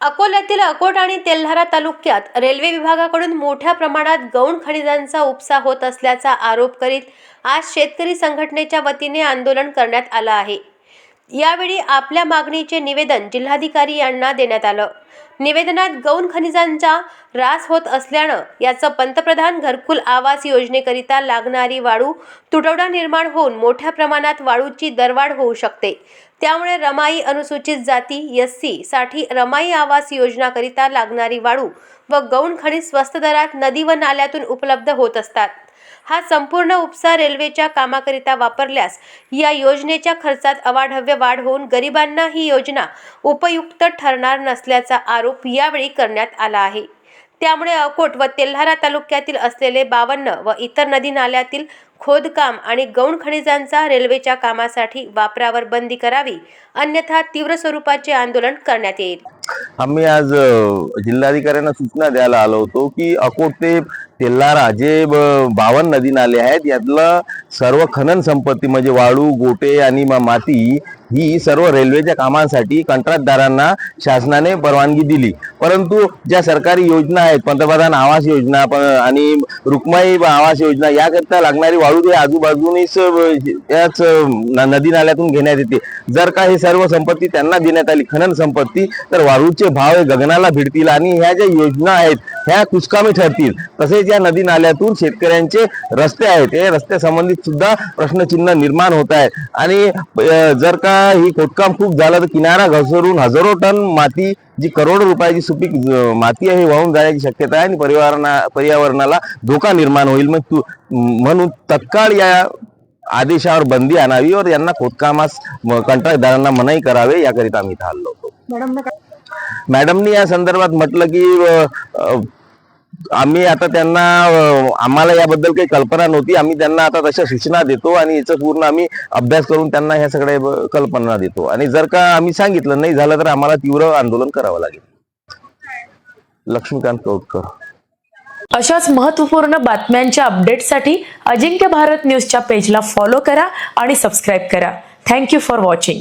अकोल्यातील अकोट आणि तेल्हारा तालुक्यात रेल्वे विभागाकडून मोठ्या प्रमाणात गौण खनिजांचा उपसा होत असल्याचा आरोप करीत आज शेतकरी संघटनेच्या वतीने आंदोलन करण्यात आलं आहे. यावेळी आपल्या मागणीचे निवेदन जिल्हाधिकारी यांना देण्यात आलं. निवेदनात गौण खनिजांचा ऱ्हास होत असल्यानं याचं पंतप्रधान घरकुल आवास योजनेकरिता लागणारी वाळू तुटवडा निर्माण होऊन मोठ्या प्रमाणात वाळूची दरवाढ होऊ शकते. त्यामुळे रमाई अनुसूचित जाती एस सी साठी रमाई आवास योजनाकरिता लागणारी वाळू व गौण खनिज स्वस्त दरात नदी व नाल्यातून उपलब्ध होत असतात. हा संपूर्ण उपसा रेल्वेच्या कामाकरिता वापरल्यास या योजनेच्या खर्चात अवाढव्य वाढ होऊन गरिबांना ही योजना उपयुक्त ठरणार नसल्याचा आरोप यावेळी करण्यात आला आहे. त्यामुळे अकोट व तेल्हारा तालुक्यातील असलेले बावन्न व इतर नदी नाल्यातील खोदकाम आणि गौण खनिजांचा रेल्वेच्या कामासाठी वापरावर बंदी करावी अन्यथा तीव्र स्वरूपाचे आंदोलन करण्यात येईल. आम्ही आज जिल्हाधिकाऱ्यांना सूचना द्यायला आलो होतो की अकोट ते तेल्लारा जे बावन बावन्न नदी नाले आहेत यातलं सर्व खनन संपत्ती म्हणजे वाळू गोटे आणि माती ही सर्व रेल्वेच्या कामांसाठी कंत्राटदारांना शासनाने परवानगी दिली. परंतु ज्या सरकारी योजना आहेत पंतप्रधान आवास योजना आणि रुक्माई आवास योजना याकरता लागणारी वाळू ते आजूबाजूनीच याच नदी नाल्यातून घेण्यात येते. जर का हे सर्व संपत्ती त्यांना देण्यात आली खनन संपत्ती तर दारूचे भाव हे गगनाला भिडतील आणि ह्या ज्या योजना आहेत ह्या कुचकामी ठरतील. तसेच या नदी नाल्यातून शेतकऱ्यांचे रस्ते आहेत. हे रस्त्यासंबंधित सुद्धा प्रश्नचिन्ह निर्माण होत आहे आणि जर का ही खोदकाम खूप झालं तर किनारा घसरून हजारो टन माती जी करोडो रुपयाची सुपीक माती आहे वाहून जाण्याची शक्यता आहे आणि परिवारणा पर्यावरणाला धोका निर्माण होईल. मग तू म्हणून तत्काळ या आदेशावर बंदी आणावी और यांना खोदकामास कंत्राटदारांना मनाई करावे याकरिता आम्ही इथं आलो होतो मॅडमनी या संदर्भात म्हटलं की आम्ही आता त्यांना आम्हाला याबद्दल काही कल्पना नव्हती. आम्ही त्यांना आता तशा सूचना देतो आणि याचं पूर्ण आम्ही अभ्यास करून त्यांना ह्या सगळ्या कल्पना देतो. आणि जर का आम्ही सांगितलं नाही झालं तर आम्हाला तीव्र आंदोलन करावं लागेल. लक्ष्मीकांत कौटकर अशाच महत्त्वपूर्ण बातम्यांच्या अपडेटसाठी अजिंक्य भारत न्यूजच्या पेजला फॉलो करा आणि सबस्क्राईब करा. Thank you for watching.